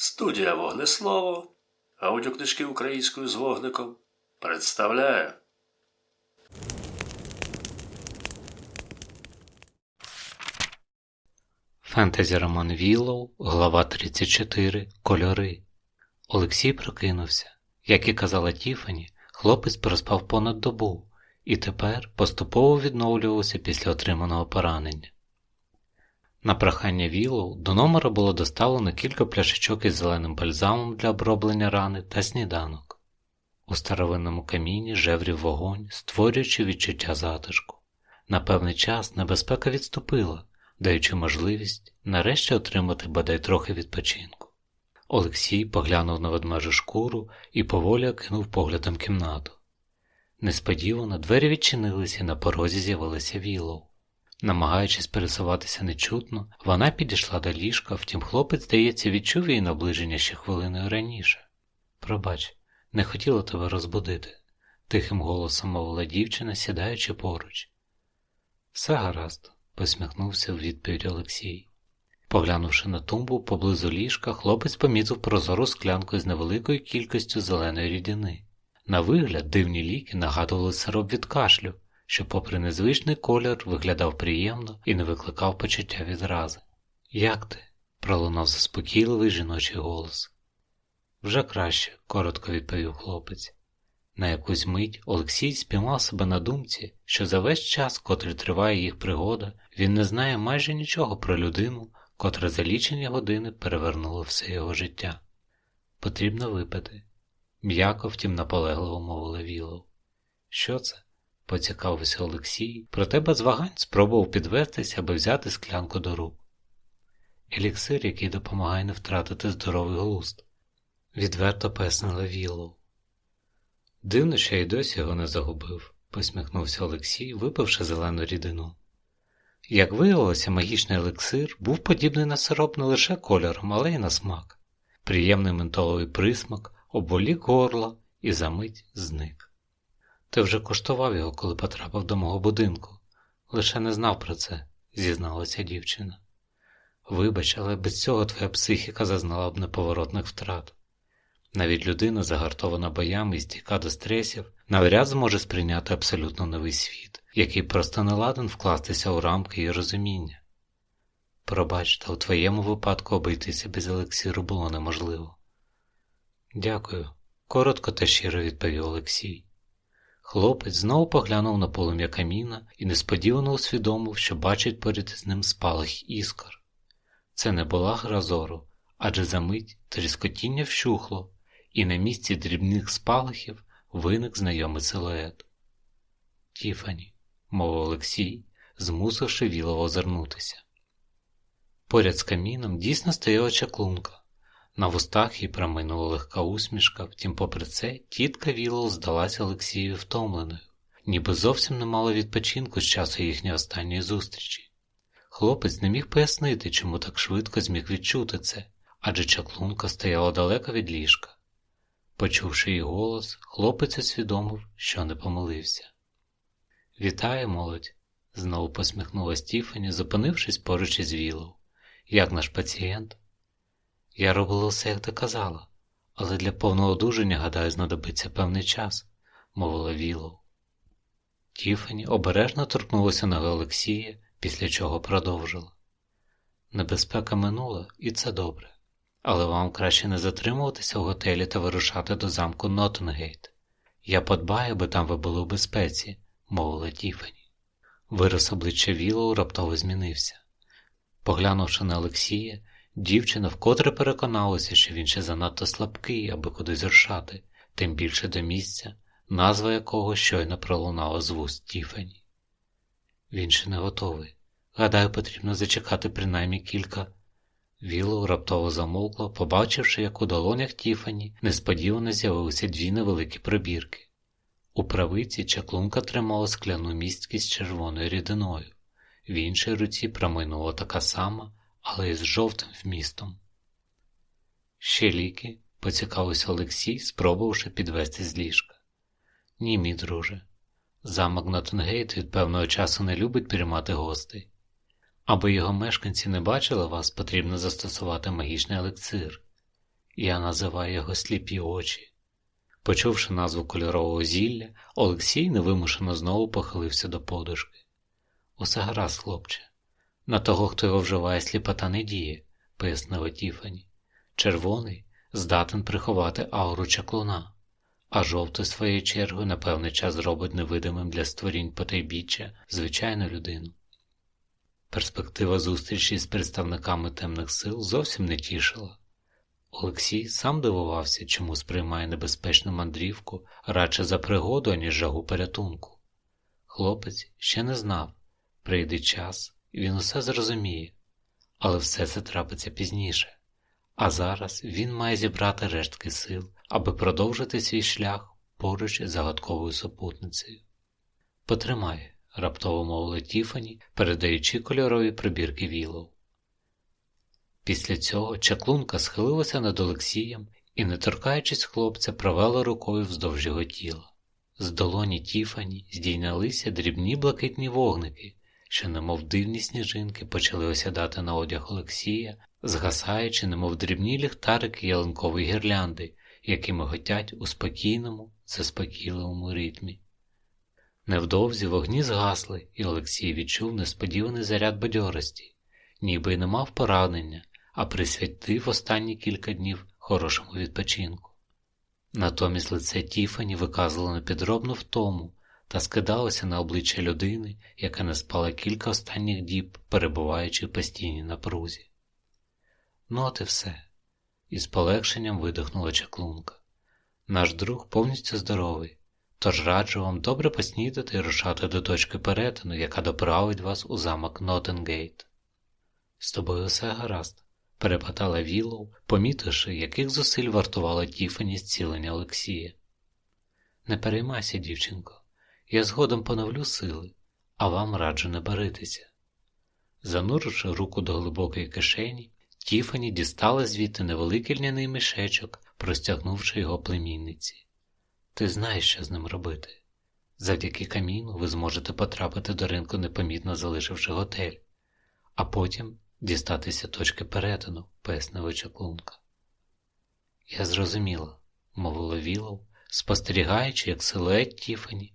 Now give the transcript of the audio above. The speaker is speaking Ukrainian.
Студія Вогнеслово, аудіокнижки українською з вогником представляє. Фентезі Роман Віллоу, глава 34. Кольори. Олексій прокинувся. Як і казала Тіфані, хлопець проспав понад добу і тепер поступово відновлювався після отриманого поранення. На прохання Віллоу до номера було доставлено кілька пляшечок із зеленим бальзамом для оброблення рани та сніданок. У старовинному каміні жеврів вогонь, створюючи відчуття затишку. На певний час небезпека відступила, даючи можливість нарешті отримати бодай трохи відпочинку. Олексій поглянув на ведмежу шкуру і поволі окинув поглядом кімнату. Несподівано двері відчинилися і на порозі з'явилася Віллоу. Намагаючись пересуватися нечутно, вона підійшла до ліжка, втім хлопець, здається, відчув її наближення ще хвилиною раніше. Пробач, не хотіла тебе розбудити, тихим голосом мовила дівчина, сідаючи поруч. Все гаразд, посміхнувся в відповідь Олексій. Поглянувши на тумбу поблизу ліжка, хлопець помітив прозору склянку з невеликою кількістю зеленої рідини. На вигляд дивні ліки нагадували сироп від кашлю що, попри незвичний колір, виглядав приємно і не викликав почуття відрази. Як ти? пролунав заспокійливий жіночий голос. Вже краще, коротко відповів хлопець. На якусь мить Олексій спіймав себе на думці, що за весь час, котрий триває їх пригода, він не знає майже нічого про людину, котра за лічені години перевернула все його життя. Потрібно випити, м'яко, втім наполегливо мовила Вілов. Що це? Поцікавився Олексій, проте без вагань спробував підвестися, аби взяти склянку до рук. Еліксир, який допомагає не втратити здоровий глузд, відверто пояснила Віллоу. Дивно, що й досі його не загубив, посміхнувся Олексій, випивши зелену рідину. Як виявилося, магічний елексир був подібний на сироп не лише кольором, але й на смак. Приємний ментоловий присмак, обволік горло і за мить зник. Ти вже коштував його, коли потрапив до мого будинку. Лише не знав про це, зізналася дівчина. Вибач, але без цього твоя психіка зазнала б неповоротних втрат. Навіть людина, загартована боями і стійка до стресів, навряд зможе сприйняти абсолютно новий світ, який просто не ладен вкластися у рамки і розуміння. Пробач, та у твоєму випадку обійтися без елексіру було неможливо. Дякую, коротко та щиро відповів Олексій. Хлопець знову поглянув на полум'я каміна і несподівано усвідомив, що бачить із ним спалах іскор. Це не була гра зору, адже за мить тріскотіння вщухло, і на місці дрібних спалахів виник знайомий силует. Тіфані, мовив Олексій, змусивши віло озирнутися. Поряд з каміном дійсно стояла чаклунка. На вустах їй проминула легка усмішка, втім, попри це, тітка Вілл здалася Олексієві втомленою, ніби зовсім не мала відпочинку з часу їхньої останньої зустрічі. Хлопець не міг пояснити, чому так швидко зміг відчути це, адже чаклунка стояла далеко від ліжка. Почувши її голос, хлопець усвідомив, що не помилився. Вітаю, молодь, знову посміхнула Стіфані, зупинившись поруч із Вілов. Як наш пацієнт? Я робила все, як ти казала, але для повного одужання, гадаю, знадобиться певний час, мовила Вілов. Тіфані обережно торкнулася ноги Олексія, після чого продовжила. Небезпека минула, і це добре, але вам краще не затримуватися в готелі та вирушати до замку Нотенгейт. Я подбаю, аби там ви були у безпеці, мовила Тіфані. Вираз обличчя Вілоу раптово змінився. Поглянувши на Олексія, Дівчина вкотре переконалася, що він ще занадто слабкий, аби кудись рушати, тим більше до місця, назва якого щойно пролунала з вуст Тіфані. Він ще не готовий. Гадаю, потрібно зачекати принаймні кілька. Віллоу раптово замовкла, побачивши, як у долонях Тіфані несподівано з'явилися дві невеликі пробірки. У правиці чаклунка тримала скляну містки з червоною рідиною, в іншій руці проминула така сама але із жовтим вмістом. Ще ліки, поцікавився Олексій, спробувавши підвести з ліжка. Ні, мій друже. Замок Нотенгейт від певного часу не любить приймати гостей. Аби його мешканці не бачили вас, потрібно застосувати магічний елексир. Я називаю його сліпі очі. Почувши назву кольорового зілля, Олексій невимушено знову похилився до подушки. Усе гаразд, хлопче. На того, хто його вживає, сліпота не діє, пояснила Тіфані. Червоний здатен приховати ауру чаклуна, а жовтий, своєю чергою, на певний час зробить невидимим для створінь потайбіччя звичайну людину. Перспектива зустрічі з представниками темних сил зовсім не тішила. Олексій сам дивувався, чому сприймає небезпечну мандрівку радше за пригоду, аніж жагу порятунку. Хлопець ще не знав, прийде час, він усе зрозуміє, але все це трапиться пізніше. А зараз він має зібрати рештки сил, аби продовжити свій шлях поруч із загадковою супутницею. Потримай, раптово мовила Тіфані, передаючи кольорові прибірки Вілоу. Після цього чаклунка схилилася над Олексієм і, не торкаючись хлопця, провела рукою вздовж його тіла. З долоні Тіфані здійнялися дрібні блакитні вогники, що, немов дивні сніжинки, почали осядати на одяг Олексія, згасаючи, немов дрібні ліхтарики ялинкової гірлянди, які миготять у спокійному, заспокійливому ритмі. Невдовзі вогні згасли, і Олексій відчув несподіваний заряд бадьорості, ніби й не мав поранення, а присвятив останні кілька днів хорошому відпочинку. Натомість лице Тіфані виказувало непідробну втому та скидалося на обличчя людини, яка не спала кілька останніх діб, перебуваючи в постійній напрузі. Ну, от і все. Із полегшенням видихнула чаклунка. Наш друг повністю здоровий, тож раджу вам добре поснідати і рушати до точки перетину, яка доправить вас у замок Нотенгейт. З тобою все гаразд, перепитала Віллоу, помітивши, яких зусиль вартувала Тіфані зцілення Олексія. Не переймайся, дівчинко, я згодом поновлю сили, а вам раджу не баритися. Зануривши руку до глибокої кишені, Тіфані дістала звідти невеликий льняний мішечок, простягнувши його племінниці. Ти знаєш, що з ним робити. Завдяки каміну ви зможете потрапити до ринку, непомітно залишивши готель, а потім дістатися точки перетину, пояснила чаклунка. Я зрозуміла, мовила Вілов, спостерігаючи, як силует Тіфані